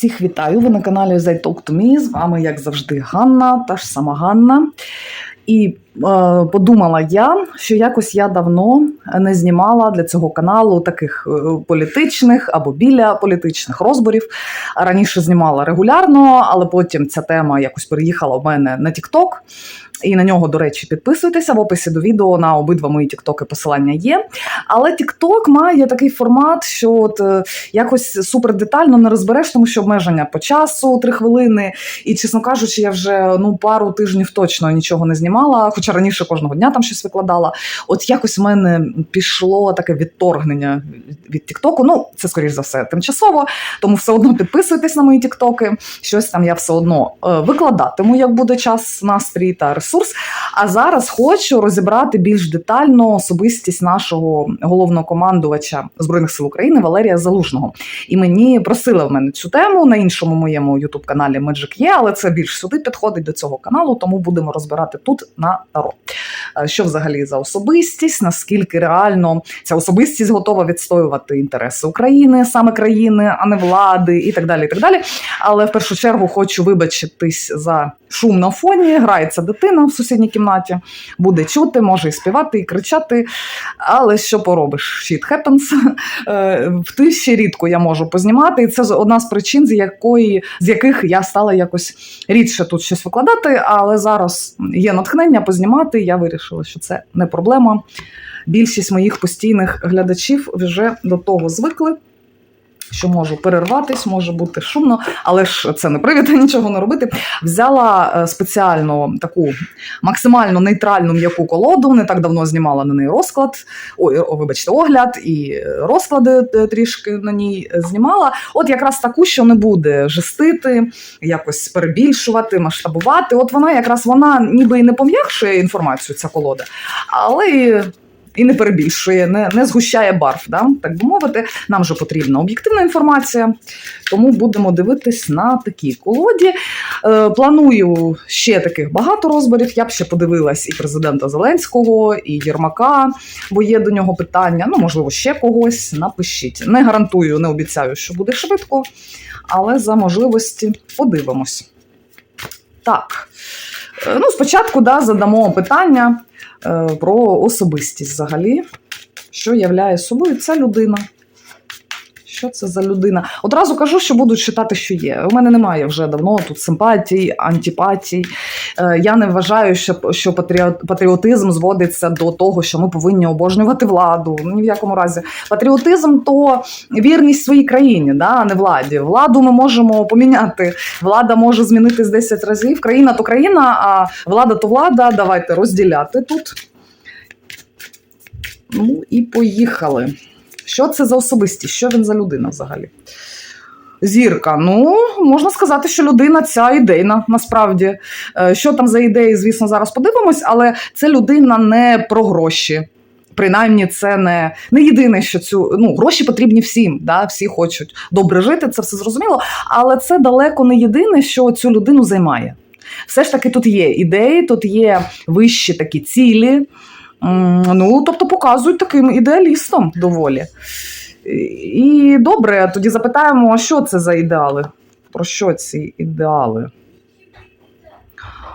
Всіх вітаю! Ви на каналі They Talk to Me. З вами, як завжди, Ганна, та ж сама Ганна. І е, подумала я, що якось я давно не знімала для цього каналу таких е, політичних або біля політичних розборів. Раніше знімала регулярно, але потім ця тема якось переїхала в мене на TikTok. І на нього, до речі, підписуйтеся в описі до відео на обидва мої тіктоки посилання є. Але TikTok має такий формат, що от е, якось супер детально не розбереш, тому що обмеження по часу три хвилини. І, чесно кажучи, я вже ну пару тижнів точно нічого не знімала, хоча раніше кожного дня там щось викладала. От якось в мене пішло таке відторгнення від Тіктоку. Ну, це скоріш за все тимчасово, тому все одно підписуйтесь на мої тіктоки. Щось там я все одно е, викладатиму, як буде час, настрій та ресурс. А зараз хочу розібрати більш детально особистість нашого головнокомандувача збройних сил України Валерія Залужного. І мені просили в мене цю тему на іншому моєму ютуб каналі Magic є, але це більш сюди підходить до цього каналу, тому будемо розбирати тут на таро. Е, Що взагалі за особистість, наскільки реально ця особистість готова відстоювати інтереси України, саме країни, а не влади, і так далі. і так далі. Але в першу чергу хочу вибачитись за шум на фоні. Грається дитина в сусідній кімнаті, буде чути, може і співати, і кричати. Але що поробиш? Shit happens. Е, В тиші рідко я можу познімати, і це одна з причин, з якої з яких я стала якось рідше тут щось викладати. Але зараз є натхнення познімати. Я вирішила, що це не проблема. Більшість моїх постійних глядачів вже до того звикли. Що можу перерватись, може бути шумно, але ж це не привід нічого не робити. Взяла е, спеціально таку максимально нейтральну м'яку колоду. Не так давно знімала на неї розклад. Ой, вибачте, огляд і розклади е, трішки на ній знімала. От якраз таку, що не буде жестити, якось перебільшувати, масштабувати. От вона якраз вона ніби і не пом'якшує інформацію, ця колода, але і не перебільшує, не, не згущає барв, да? так би мовити. Нам же потрібна об'єктивна інформація, тому будемо дивитись на такій колоді. Е, планую ще таких багато розборів. Я б ще подивилась і президента Зеленського, і Єрмака, бо є до нього питання. Ну, можливо, ще когось. Напишіть. Не гарантую, не обіцяю, що буде швидко, але за можливості подивимось. Так. Е, Ну, спочатку да, задамо питання про особистість взагалі. Що являє собою ця людина? Що це за людина? Одразу кажу, що буду читати, що є. У мене немає вже давно тут симпатій, антипатій. Е, Я не вважаю, що, патріотизм зводиться до того, що ми повинні обожнювати владу. Ну, Ні в якому разі. Патріотизм то вірність своїй країні, да, а не владі. Владу ми можемо поміняти. Влада може змінитись 10 разів. Країна то країна, а влада то влада. Давайте розділяти тут. Ну і поїхали. Що це за особистість? Що він за людина взагалі? Зірка. Ну, можна сказати, що людина ця ідейна, насправді. Е, Що там за ідеї, звісно, зараз подивимось, але це людина не про гроші. Принаймні, це не, не єдине, що цю ну, гроші потрібні всім. Да? Всі хочуть добре жити, це все зрозуміло. Але це далеко не єдине, що цю людину займає. Все ж таки, тут є ідеї, тут є вищі такі цілі. Ну, тобто показують таким ідеалістом доволі. І добре, тоді запитаємо, а що це за ідеали? Про що ці ідеали?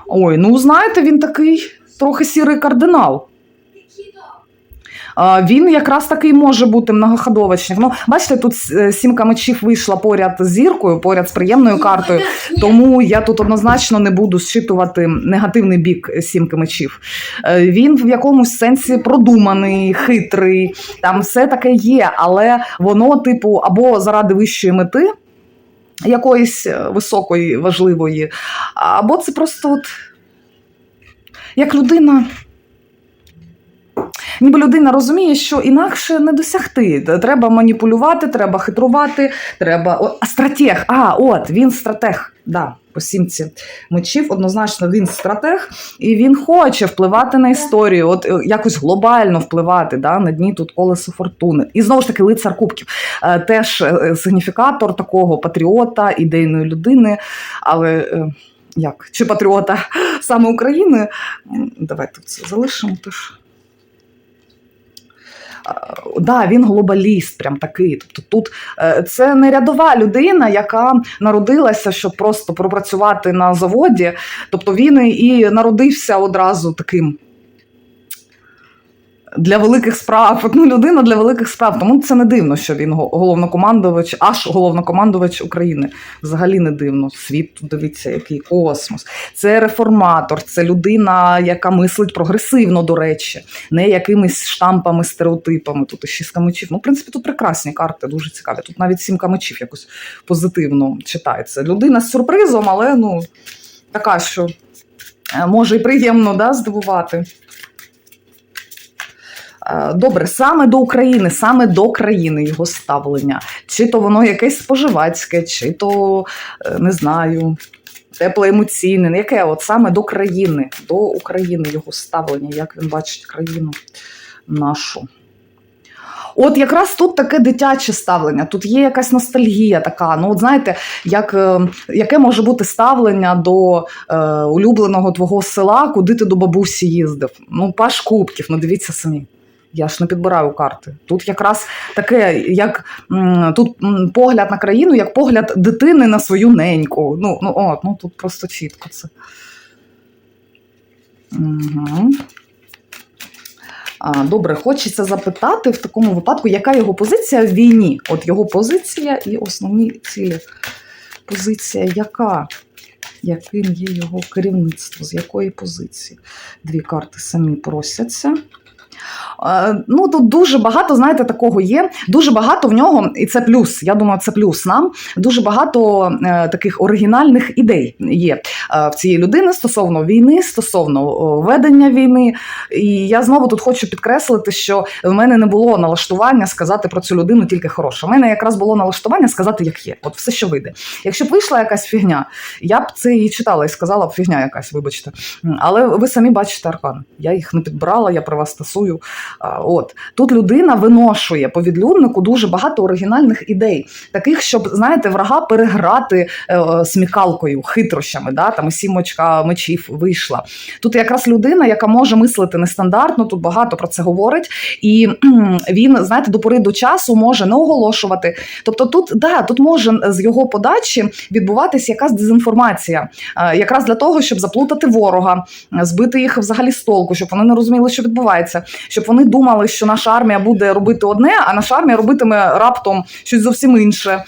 Ой, ну знаєте, він такий трохи сірий кардинал. Він якраз такий може бути многоходовочник. Ну, бачите, тут е, сімка мечів вийшла поряд з зіркою, поряд з приємною картою. Тому я тут однозначно не буду зчитувати негативний бік сімки мечів. Е, Він в якомусь сенсі продуманий, хитрий, там все таке є, але воно, типу, або заради вищої мети. Якоїсь е, високої, важливої, або це просто от як людина. Ніби людина розуміє, що інакше не досягти. Треба маніпулювати, треба хитрувати, треба. О, стратег. А, от він стратег. Да, по сімці мечів, однозначно він стратег, і він хоче впливати на історію, от е, якось глобально впливати да, на дні тут колесо фортуни. І знову ж таки, лицар кубків. Е, Теж е, сигніфікатор такого патріота, ідейної людини, але. Як? Чи патріота саме України? Давайте це залишимо теж. Да, він глобаліст, прям такий. Тобто тут е, це не рядова людина, яка народилася, щоб просто пропрацювати на заводі. Тобто він і народився одразу таким. Для великих справ, От, ну, людина для великих справ. Тому це не дивно, що він головнокомандувач, аж головнокомандувач України. Взагалі не дивно. Світ дивіться, який космос. Це реформатор, це людина, яка мислить прогресивно, до речі, не якимись штампами, стереотипами. Тут і шістка мечів. Ну, в принципі, тут прекрасні карти, дуже цікаві. Тут навіть сімка мечів якось позитивно читається. Людина з сюрпризом, але ну така, що е, може і приємно да, здивувати. Е, Добре, саме до України, саме до країни його ставлення. Чи то воно якесь споживацьке, чи то е, не знаю, теплоемоційне. Яке от саме до країни, до України його ставлення, як він бачить країну нашу. От якраз тут таке дитяче ставлення, тут є якась ностальгія така. Ну, от знаєте, як, е, яке може бути ставлення до е, улюбленого твого села, куди ти до бабусі їздив? Ну, Паш Кубків, ну дивіться самі. Я ж не підбираю карти. Тут якраз таке, як тут погляд на країну, як погляд дитини на свою неньку. Ну, ну, от, ну тут просто чітко це. Угу. А, Добре, хочеться запитати в такому випадку, яка його позиція в війні? От його позиція і основні цілі. Позиція яка? Яким є його керівництво? З якої позиції? Дві карти самі просяться. Е, Ну, тут дуже багато, знаєте, такого є. Дуже багато в нього, і це плюс. Я думаю, це плюс нам. Дуже багато е, таких оригінальних ідей є е, в цієї людини стосовно війни, стосовно ведення війни. І я знову тут хочу підкреслити, що в мене не було налаштування сказати про цю людину тільки хороше. У мене якраз було налаштування сказати, як є. От все, що вийде. Якщо б вийшла якась фігня, я б це і читала і сказала б фігня якась, вибачте. Але ви самі бачите аркан. Я їх не підбирала, я при вас стасую. А, От тут людина виношує по відлюднику дуже багато оригінальних ідей, таких, щоб знаєте, врага переграти е, смікалкою, хитрощами. Да? Там сімочка мечів вийшла. Тут якраз людина, яка може мислити нестандартно, тут багато про це говорить, і він, знаєте, до пори до часу може не оголошувати. Тобто, тут да, тут може з його подачі відбуватись якась дезінформація, е, якраз для того, щоб заплутати ворога, е, збити їх взагалі з толку, щоб вони не розуміли, що відбувається, щоб вони думали, що наша армія буде робити одне, а наша армія робитиме раптом щось зовсім інше.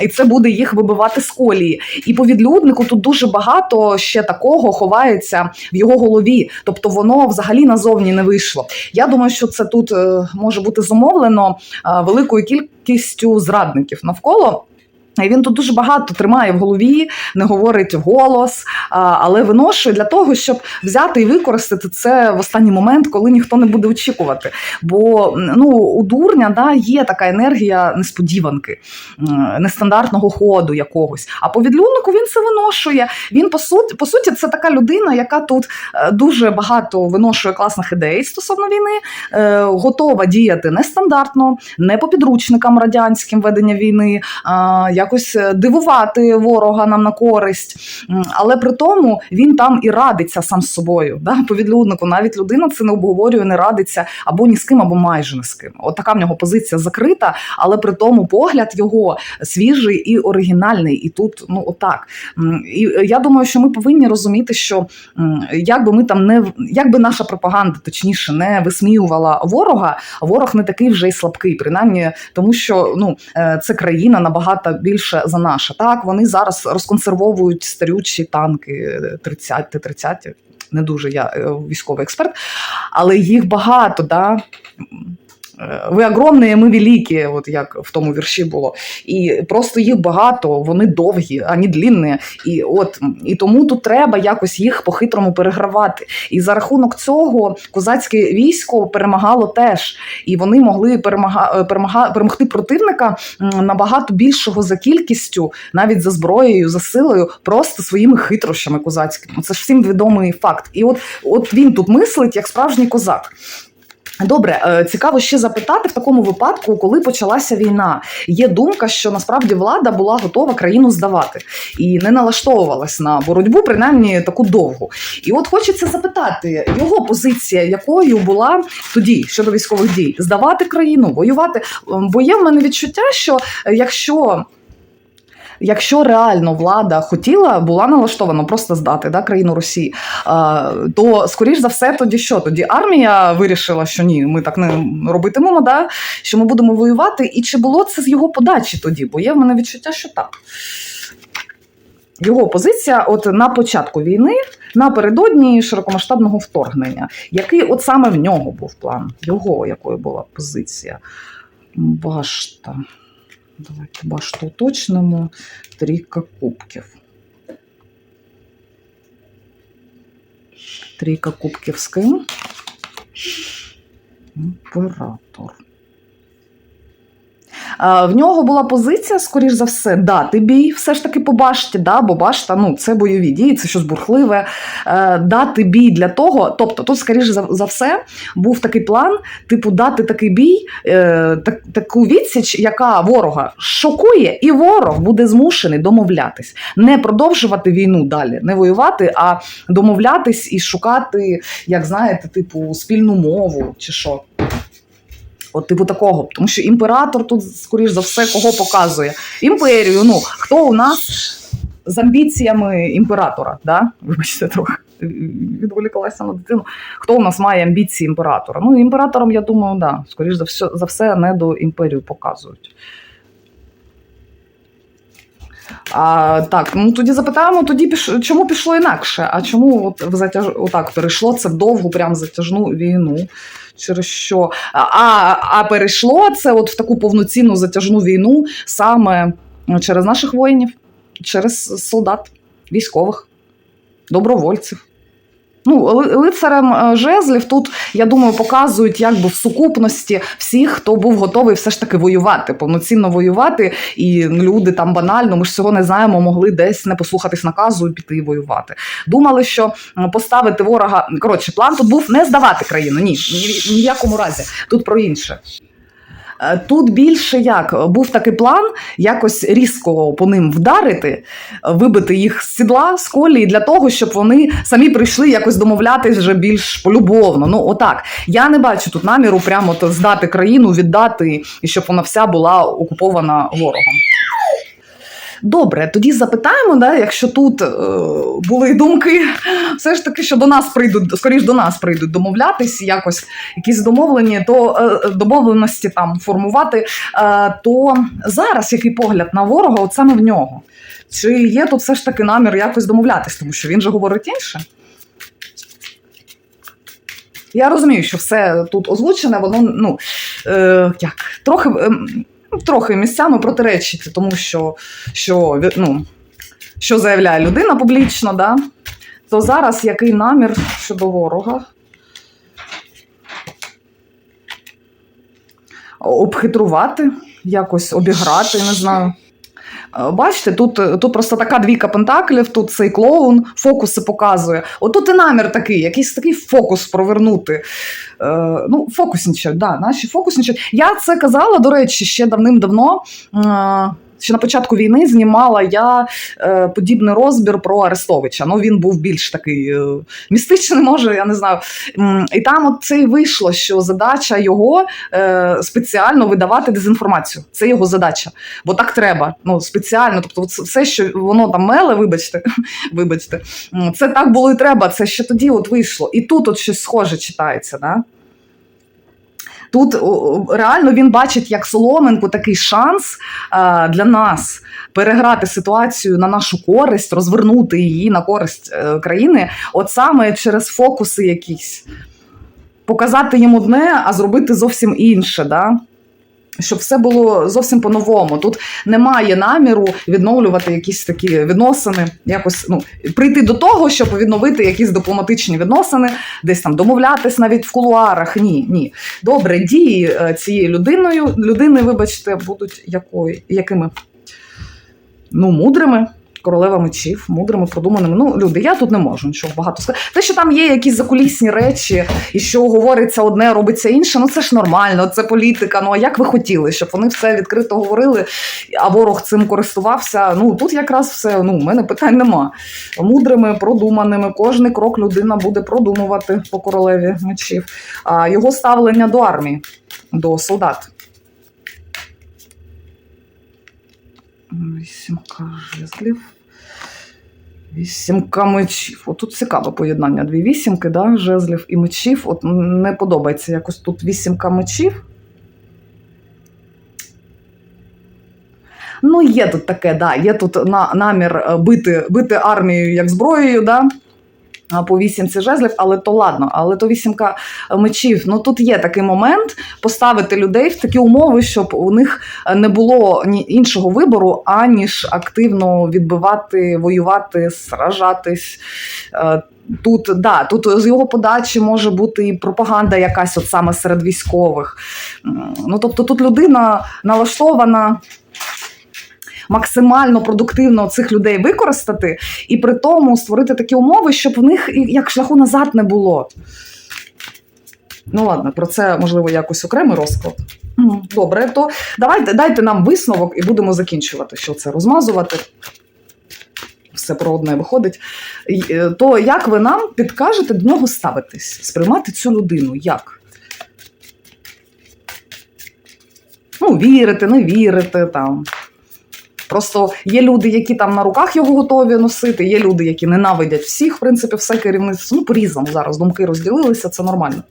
І це буде їх вибивати з колії. І по відлюднику тут дуже багато ще такого ховається в його голові. Тобто воно взагалі назовні не вийшло. Я думаю, що це тут е, може бути зумовлено е, великою кількістю зрадників навколо. Він тут дуже багато тримає в голові, не говорить вголос, а, але виношує для того, щоб взяти і використати це в останній момент, коли ніхто не буде очікувати. Бо ну, у дурня да, є така енергія несподіванки, нестандартного ходу якогось. А по відлюднику він це виношує. Він по суті, по суті, це така людина, яка тут е, дуже багато виношує класних ідей стосовно війни, е, готова діяти нестандартно, не по підручникам радянським ведення війни. а, якось е, дивувати ворога нам на користь, але при тому він там і радиться сам з собою. Да? По відлюднику навіть людина це не обговорює, не радиться або ні з ким, або майже ні з ким. От така в нього позиція закрита, але при тому погляд його свіжий і оригінальний. І тут ну отак. І я думаю, що ми повинні розуміти, що м, як би ми там не як би наша пропаганда точніше не висміювала ворога, ворог не такий вже й слабкий, принаймні тому, що ну е, це країна набагато більше за наша. Так вони зараз розконсервовують старючі танки 30 30 Не дуже я е, військовий експерт, але їх багато. Да? Е, Ви огромні, ми великі, от як в тому вірші було. І просто їх багато, вони довгі, ані длінні. І от і тому тут треба якось їх по-хитрому перегравати. І за рахунок цього козацьке військо перемагало теж. І вони могли перемага, перемага, перемогти противника набагато більшого за кількістю, навіть за зброєю, за силою, просто своїми хитрощами козацькими. Це ж всім відомий факт. І от, от він тут мислить як справжній козак. Добре, е, цікаво ще запитати в такому випадку, коли почалася війна. Є думка, що насправді влада була готова країну здавати і не налаштовувалась на боротьбу, принаймні таку довгу. І от хочеться запитати його позиція, якою була тоді щодо військових дій: здавати країну, воювати. Ем, Бо є в мене відчуття, що е, якщо. Якщо реально влада хотіла, була налаштована просто здати да, країну Росії, то скоріш за все, тоді що? Тоді армія вирішила, що ні, ми так не робитимемо, да, що ми будемо воювати. І чи було це з його подачі тоді? Бо є в мене відчуття, що так. Його позиція, от на початку війни, напередодні широкомасштабного вторгнення, який от саме в нього був план, його якою була позиція? Башта. Давайте башту уточнимо. Трійка кубків. Трійка кубків з ким? Імператор. А, В нього була позиція, скоріш за все, дати бій, все ж таки по да, бо башта ну, це бойові дії, це щось бурхливе. Е, Дати бій для того, тобто, тут, скоріш за, за все, був такий план, типу, дати такий бій, е, так, таку відсіч, яка ворога шокує, і ворог буде змушений домовлятись, не продовжувати війну далі, не воювати, а домовлятись і шукати, як знаєте, типу, спільну мову чи що. От, типу такого, тому що імператор тут, скоріш за все, кого показує? Імперію. Ну, хто у нас з амбіціями імператора? Да? Вибачте, трохи відволіклася на дитину. Хто у нас має амбіції імператора? Ну, імператором, я думаю, да, скоріш за все, за все, не до імперію показують. А, так, ну тоді запитаємо, тоді піш... чому пішло інакше? А чому от в затяж... отак перейшло це довгу, прям затяжну війну? Через що? А, а перейшло це от в таку повноцінну затяжну війну саме через наших воїнів, через солдат, військових, добровольців. Ну, лицарем е, жезлів тут, я думаю, показують якби в сукупності всіх, хто був готовий все ж таки воювати, повноцінно воювати. І люди там банально, ми ж цього не знаємо, могли десь не послухатись наказу і піти воювати. Думали, що поставити ворога. Коротше, план тут був не здавати країну. Ні, ні, в якому разі. Тут про інше. Е, Тут більше як був такий план якось різко по ним вдарити, е, вибити їх з сідла з колії для того, щоб вони самі прийшли якось домовлятись вже більш полюбовно. Ну, отак. Я не бачу тут наміру прямо здати країну, віддати, і щоб вона вся була окупована ворогом. Добре, тоді запитаємо, да, якщо тут е, були думки, все ж таки, що до нас прийдуть, скоріш до нас прийдуть домовлятись, якось якісь домовлені, то е, домовленості там формувати, е, то зараз який погляд на ворога, от саме в нього? Чи є тут все ж таки намір якось домовлятись, тому що він же говорить інше? Я розумію, що все тут озвучене, воно ну, е, як, трохи, ем, трохи місцями протиречити, тому що, що, ну, що заявляє людина публічно, да? то зараз який намір щодо ворога? Обхитрувати, якось обіграти, не знаю. Е, Бачите, тут, тут просто така двійка пентаклів, тут цей клоун фокуси показує. Отут і намір такий, якийсь такий фокус провернути. Е, ну, Фокуснічать, да, наші фокуснічать. Я це казала, до речі, ще давним-давно. Е, Ще на початку війни знімала я е, подібний розбір про Арестовича. Ну він був більш такий е, містичний, може, я не знаю. І там от це і вийшло, що задача його е, спеціально видавати дезінформацію. Це його задача. Бо так треба. Ну, спеціально. Тобто, все, що воно там меле, вибачте, вибачте, це так було і треба. Це ще тоді от вийшло. І тут от щось схоже читається. Да? Тут реально він бачить як Соломенко такий шанс е, для нас переграти ситуацію на нашу користь, розвернути її на користь е, країни, от саме через фокуси якісь. Показати їм одне, а зробити зовсім інше. Да? Щоб все було зовсім по-новому. Тут немає наміру відновлювати якісь такі відносини, якось ну прийти до того, щоб відновити якісь дипломатичні відносини, десь там домовлятись навіть в кулуарах. Ні, ні. Добре, дії е, цією людиною, людини, вибачте, будуть якої, якими? Ну, мудрими. Королева мечів, мудрими, продуманими. Ну, люди, я тут не можу нічого багато сказати. Те, що там є якісь закулісні речі, і що говориться одне, робиться інше, ну це ж нормально, це політика. Ну а як ви хотіли, щоб вони все відкрито говорили, а ворог цим користувався? Ну тут якраз все. Ну, у мене питань нема. Мудрими, продуманими, кожний крок людина буде продумувати по королеві мечів. А його ставлення до армії, до солдат. Вісімка жезлів. Вісімка мечів. Отут цікаве поєднання. Дві вісімки, да? жезлів і мечів. От не подобається якось тут вісімка мечів. Ну, є тут таке, да, є тут на, намір е, бити, бити армію як зброєю, да? По вісімці жезлів, але то ладно, але то вісімка мечів. Ну тут є такий момент поставити людей в такі умови, щоб у них не було ні іншого вибору, аніж активно відбивати, воювати, сражатись. Е, Тут да, тут з його подачі може бути і пропаганда якась, от саме серед військових. Ну тобто тут людина налаштована максимально продуктивно цих людей використати, і при тому створити такі умови, щоб в них як шляху назад не було. Ну ладно, про це можливо якось окремий розклад. Добре, то давайте дайте нам висновок і будемо закінчувати, що це розмазувати. Все про одне виходить. Е, То як ви нам підкажете до нього ставитись, сприймати цю людину? Як? Ну, вірити, не вірити там. Просто є люди, які там на руках його готові носити, є люди, які ненавидять всіх, в принципі, все керівництво. Ну, по-різному зараз думки розділилися, це нормально.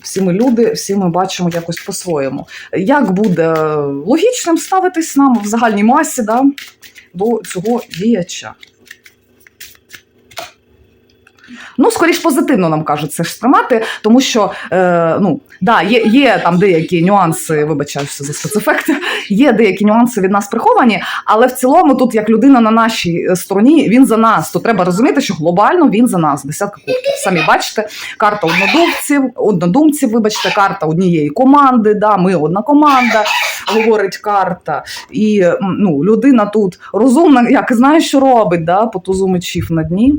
Всі ми люди, всі ми бачимо якось по-своєму. Як буде логічним ставитись нам в загальній масі да, до цього діяча? Ну, скоріш позитивно нам кажуть це ж сприймати, тому що е, ну, да, є, є там деякі нюанси, вибачаюся за спецефекти, є деякі нюанси від нас приховані, але в цілому, тут як людина на нашій е, стороні, він за нас. То треба розуміти, що глобально він за нас. Десятка кубків. Самі бачите, карта однодумців, однодумців, вибачте, карта однієї команди. Да, ми одна команда, говорить карта. І ну, людина тут розумна, як знає, що робить, да, по тузу мечів на дні.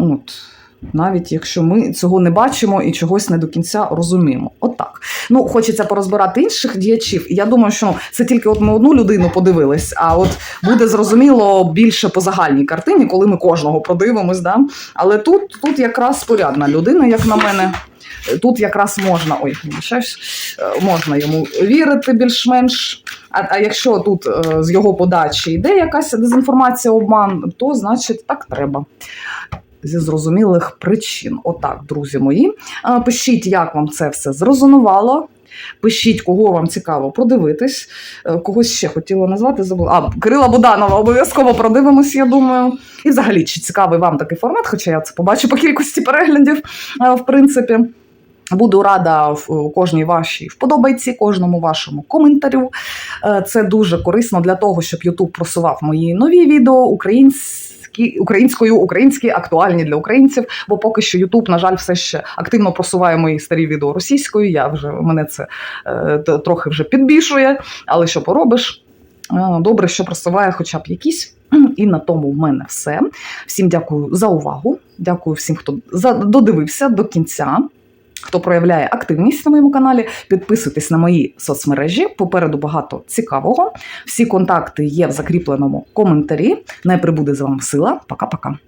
От. Навіть якщо ми цього не бачимо і чогось не до кінця розуміємо. Отак. Ну, хочеться порозбирати інших діячів. Я думаю, що це тільки от ми одну людину подивились, а от буде зрозуміло більше по загальній картині, коли ми кожного продивимось. Да? Але тут, тут якраз порядна людина, як на мене. Тут якраз можна, ой, вибачаюсь, е, можна йому вірити більш-менш. А, а якщо тут е, з його подачі йде якась дезінформація, обман, то значить так треба зі зрозумілих причин. Отак, друзі мої. Пишіть, як вам це все зрезонувало. Пишіть, кого вам цікаво продивитись. Е, Когось ще хотіла назвати. Забула. А, Кирила Буданова обов'язково продивимось, я думаю. І взагалі, чи цікавий вам такий формат, хоча я це побачу по кількості переглядів, е, в принципі. Буду рада в кожній вашій вподобайці, кожному вашому коментарю. Е, Це дуже корисно для того, щоб YouTube просував мої нові відео українські, українською, українські актуальні для українців. Бо поки що Ютуб, на жаль, все ще активно просуває мої старі відео російською. Я вже мене це е, трохи вже підбішує, але що поробиш? Е, Добре, що просуває хоча б якісь. І на тому в мене все. Всім дякую за увагу. Дякую всім, хто додивився до кінця. Хто проявляє активність на моєму каналі, підписуйтесь на мої соцмережі. Попереду багато цікавого. Всі контакти є в закріпленому коментарі. Не прибуде з вами сила. Пока-пока.